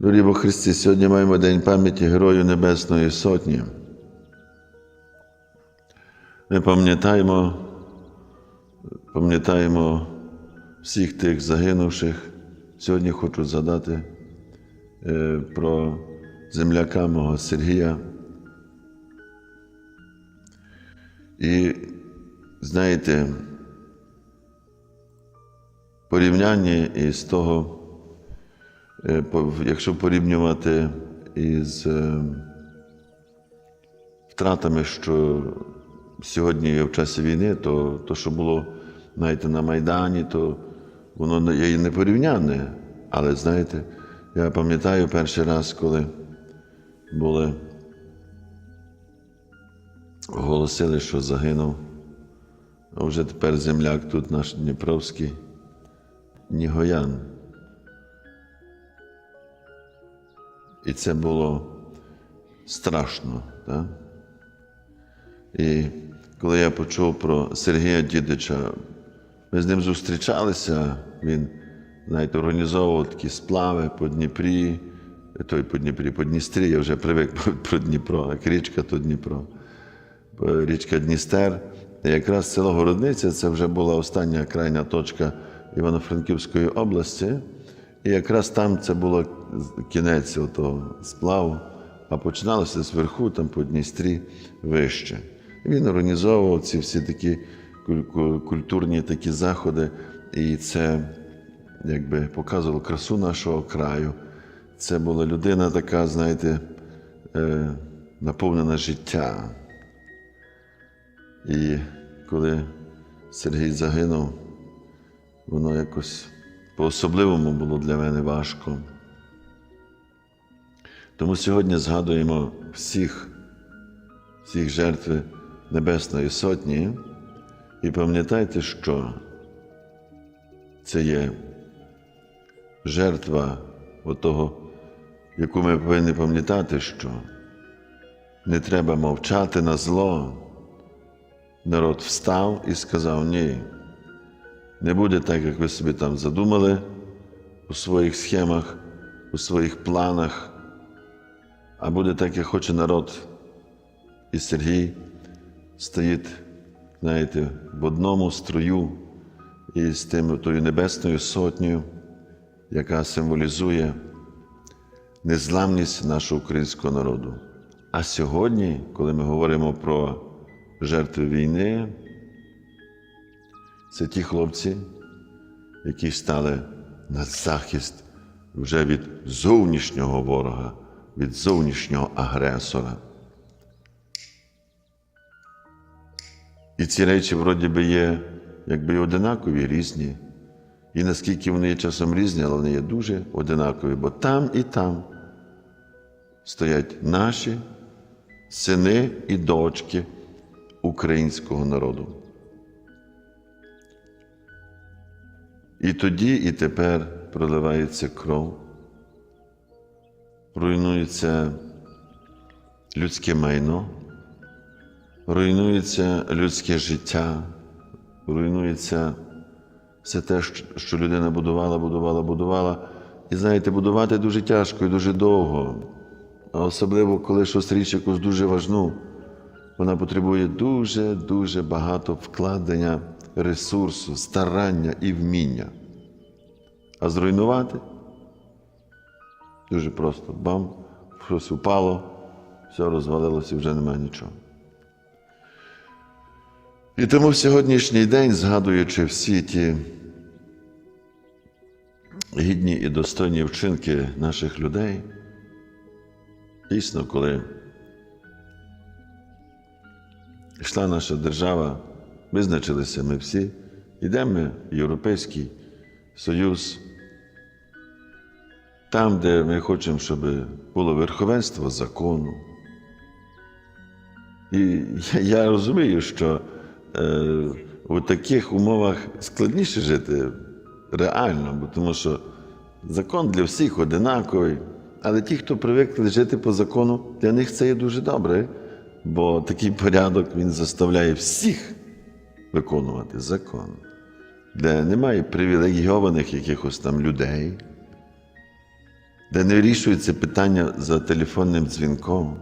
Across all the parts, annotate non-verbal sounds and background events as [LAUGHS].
Дорогі Бо Христі, сьогодні маємо День пам'яті Герою Небесної Сотні. Ми пам'ятаємо, пам'ятаємо всіх тих загинувших. Сьогодні хочу згадати е, про земляка мого Сергія. І знаєте, порівняння із того, якщо порівнювати із е, втратами, що сьогодні є в часі війни, то, то що було знаєте, на Майдані, то воно є і непорівнянне. Але знаєте, я пам'ятаю перший раз, коли були оголосили, що загинув. А вже тепер земляк тут наш Дніпровський, Нігоян. І це було страшно. Так? І коли я почув про Сергія Дідича, ми з ним зустрічалися, він знаєте, організовував такі сплави по Дніпрі, той по Дніпрі, по Дністрі, я вже привик [LAUGHS] про Дніпро, як річка, то Дніпро річка Дністер. І якраз село Городниця це вже була остання крайня точка Івано-Франківської області. І якраз там це було кінець того сплаву, а починалося зверху, там по Дністрі вище. Він організовував ці всі такі культурні такі заходи, і це якби показувало красу нашого краю. Це була людина така, знаєте, е, наповнена життя. І коли Сергій загинув, воно якось по-особливому було для мене важко. Тому сьогодні згадуємо всіх, всіх жертв Небесної Сотні і пам'ятайте, що це є жертва отого, яку ми повинні пам'ятати, що не треба мовчати на зло. Народ встав і сказав: ні, не буде так, як ви собі там задумали у своїх схемах, у своїх планах, а буде так, як хоче народ. І Сергій стоїть, знаєте, в одному строю із тим тою небесною сотнею, яка символізує незламність нашого українського народу. А сьогодні, коли ми говоримо про жертви війни, це ті хлопці, які стали на захист вже від зовнішнього ворога, від зовнішнього агресора. І ці речі, вроді би, є якби одинакові, різні. І наскільки вони є часом різні, але вони є дуже одинакові, бо там і там стоять наші сини і дочки українського народу. І тоді, і тепер проливається кров, руйнується людське майно, руйнується людське життя, руйнується все те, що людина будувала, будувала, будувала. І знаєте, будувати дуже тяжко і дуже довго. А особливо, коли щось річ якусь дуже важну, вона потребує дуже-дуже багато вкладення ресурсу, старання і вміння. А зруйнувати дуже просто. Бам, щось упало, все розвалилося і вже немає нічого. І тому в сьогоднішній день, згадуючи всі ті гідні і достойні вчинки наших людей, дійсно, коли йшла наша держава, визначилися ми всі, йдемо в Європейський Союз, там, де ми хочемо, щоб було верховенство закону. І я розумію, що е, у таких умовах складніше жити реально, бо тому що закон для всіх одинаковий. Але ті, хто привикли жити по закону, для них це є дуже добре, бо такий порядок він заставляє всіх виконувати закон, де немає привілегійованих якихось там людей, де не вирішується питання за телефонним дзвінком.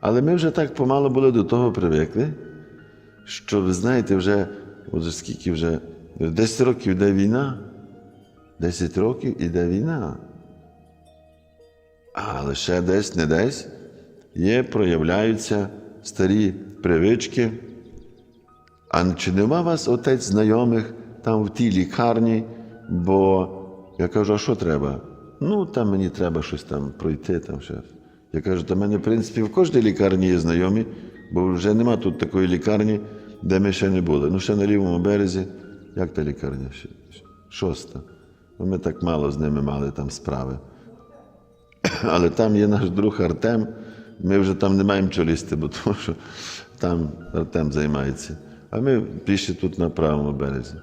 Але ми вже так помало були до того привикли, що ви знаєте, вже, от скільки вже 10 років йде війна, 10 років іде війна. Але ще десь, не десь є, проявляються старі привички. А чи нема вас отець знайомих там в тій лікарні? Бо я кажу, а що треба? Ну, там мені треба щось там пройти. Там ще. Я кажу, та в мене, в принципі, в кожній лікарні є знайомі, бо вже нема тут такої лікарні, де ми ще не були. Ну, ще на лівому березі, як та лікарня? Шоста. Ну, ми так мало з ними мали там справи. [CLEARS THROAT] Але там є наш друг Артем. Ми вже там не маємо чого лізти, бо тому що там Артем займається. А ми пішли тут на правому березі.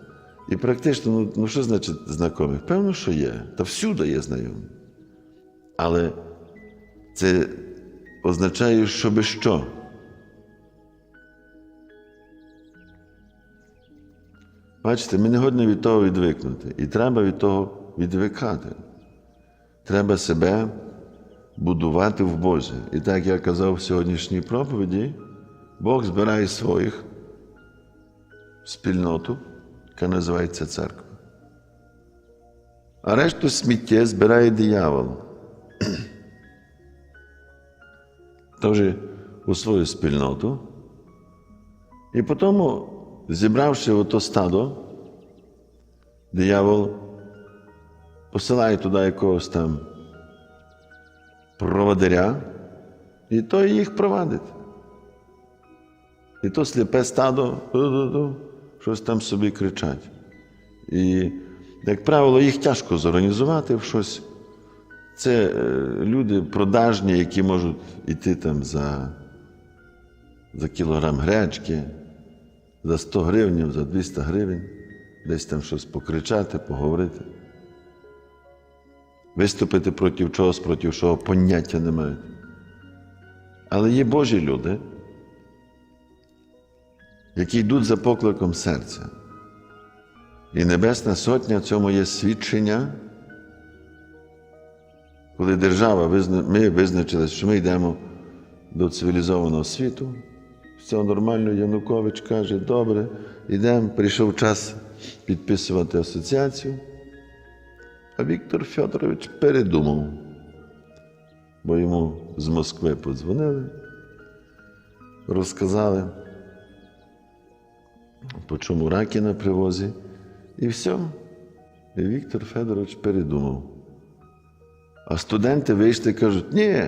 І практично, ну, ну що значить знайомих? Певно, що є. Та всюди є знайомі. Але це означає, що би що. Бачите, ми не годні від того відвикнути. І треба від того відвикати. Треба себе будувати в Бозі. І так я казав в сьогоднішній проповіді, Бог збирає своїх спільноту, яка називається церква. А решту сміття збирає диявол. [CLEARS THROAT] Теж у свою спільноту. І потім, зібравши ото стадо, диявол посилає туди якогось там проводиря, і той їх провадить. І то сліпе стадо щось там собі кричать. І, як правило, їх тяжко зорганізувати в щось. Це е, люди продажні, які можуть йти там за, за кілограм гречки, за 100 гривень, за 200 гривень, десь там щось покричати, поговорити. Виступити проти чогось, проти чого поняття не мають. Але є Божі люди, які йдуть за покликом серця. І Небесна Сотня цьому є свідчення, коли держава ми визначили, що ми йдемо до цивілізованого світу, все нормально, Янукович каже, добре, йдемо, прийшов час підписувати асоціацію. А Віктор Федорович передумав, бо йому з Москви подзвонили, розказали, по чому раки на привозі, і все. І Віктор Федорович передумав. А студенти вийшли і кажуть, ні.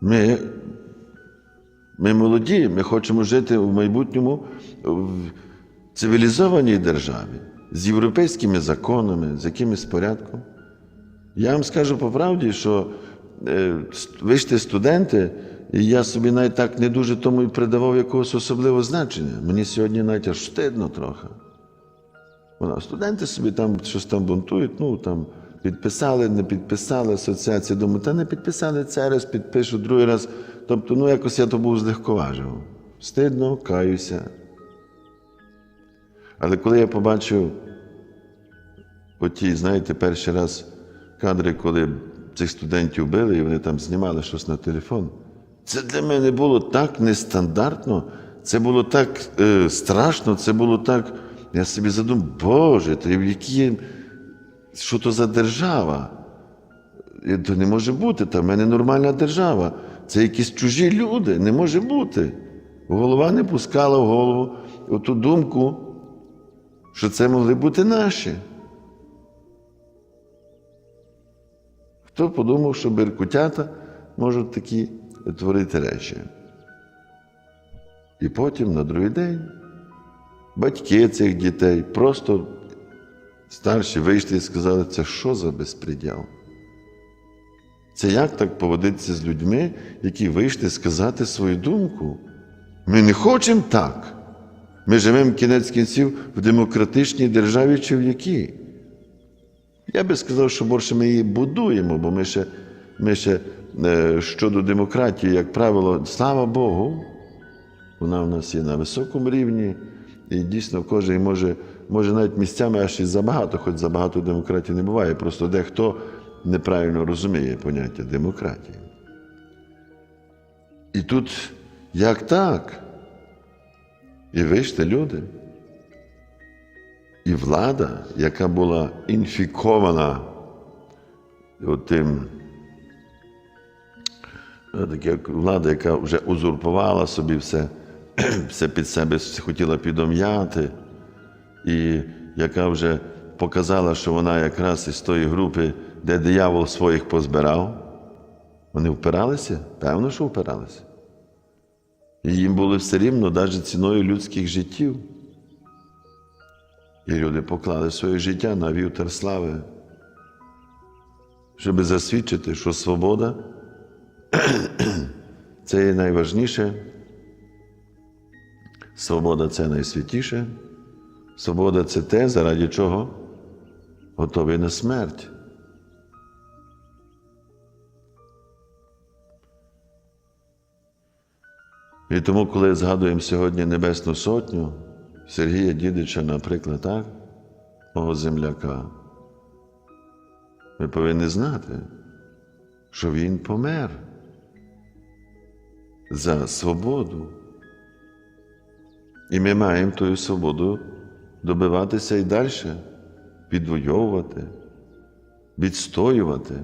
Ми, ми молоді, ми хочемо жити в майбутньому в цивілізованій державі з європейськими законами, з якимось порядком. Я вам скажу по правді, що е, вийшли студенти, і я собі навіть так не дуже тому і придавав якогось особливого значення. Мені сьогодні навіть аж стидно трохи. Вона, студенти собі там щось там бунтують, ну там підписали, не підписали асоціація. Думаю, та не підписали це раз, підпишу другий раз. Тобто, ну якось я то був злегковажив. Стидно, каюся. Але коли я побачив оті, знаєте, перший раз кадри, коли цих студентів били, і вони там знімали щось на телефон, це для мене було так нестандартно, це було так е, страшно, це було так. Я собі задумав, Боже, то які, що то за держава? І То не може бути, та в мене нормальна держава. Це якісь чужі люди, не може бути. Голова не пускала в голову оту думку, що це могли бути наші. Хто подумав, що беркутята можуть такі творити речі? І потім на другий день батьки цих дітей просто старші вийшли і сказали, це що за безпреділ? Це як так поводитися з людьми, які вийшли сказати свою думку? Ми не хочемо так. Ми живемо кінець кінців в демократичній державі чи в якій. Я би сказав, що більше ми її будуємо, бо ми ще, ми ще е, щодо демократії, як правило, слава Богу, вона в нас є на високому рівні. І дійсно кожен може, може навіть місцями аж і забагато, хоч забагато демократії не буває. Просто дехто неправильно розуміє поняття демократії. І тут як так? І вийшли люди. І влада, яка була інфікована тим, таке влада, яка вже узурпувала собі все, [CLEARS THROAT] все під себе хотіла підом'яти, і яка вже показала, що вона якраз із тої групи, де диявол своїх позбирав, вони впиралися? Певно, що впиралися. І їм було все рівно навіть ціною людських життів. І люди поклали своє життя на вівтар слави, щоб засвідчити, що свобода [CLEARS THROAT] це є найважніше. Свобода це найсвятіше. Свобода це те, заради чого готові на смерть. І тому, коли згадуємо сьогодні Небесну Сотню, Сергія Дідича, наприклад, так, мого земляка, ми повинні знати, що він помер за свободу. І ми маємо тою свободу добиватися і далі, відвоювати, відстоювати.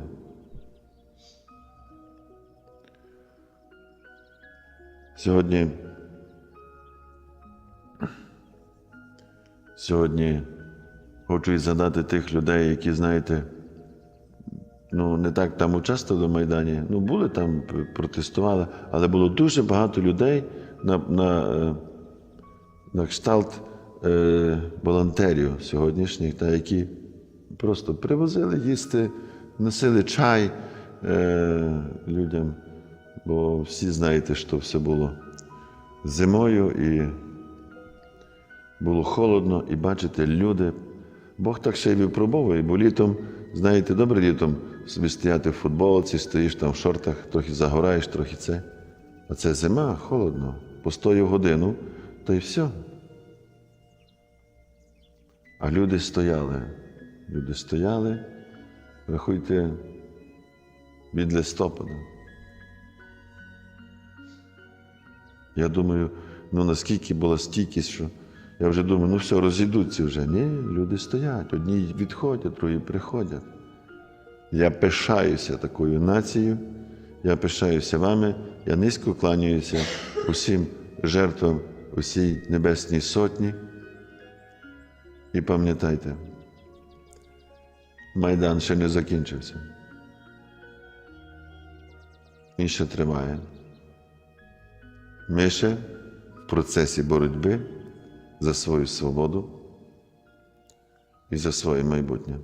Сьогодні, сьогодні хочу і згадати тих людей, які, знаєте, ну, не так там участвували в Майдані, ну, були там, протестували, але було дуже багато людей на, на, е, на кшталт е, волонтерів сьогоднішніх, та, які просто привозили їсти, носили чай е, людям. Бо всі знаєте, що все було зимою і було холодно, і бачите, люди. Бог так ще й випробовує, бо літом, знаєте, добре літом собі стояти в футболці, стоїш там в шортах, трохи загораєш, трохи це. А це зима, холодно, постою годину, то й все. А люди стояли. Люди стояли, рахуйте, від листопада. Я думаю, ну наскільки була стійкість, що я вже думаю, ну все, розійдуться вже. Ні, люди стоять, одні відходять, другі приходять. Я пишаюся такою нацією, я пишаюся вами, я низько кланяюся усім жертвам усій Небесній Сотні. І пам'ятайте, Майдан ще не закінчився. Він ще триває. Ми ще в процесі боротьби за свою свободу і за своє майбутнє.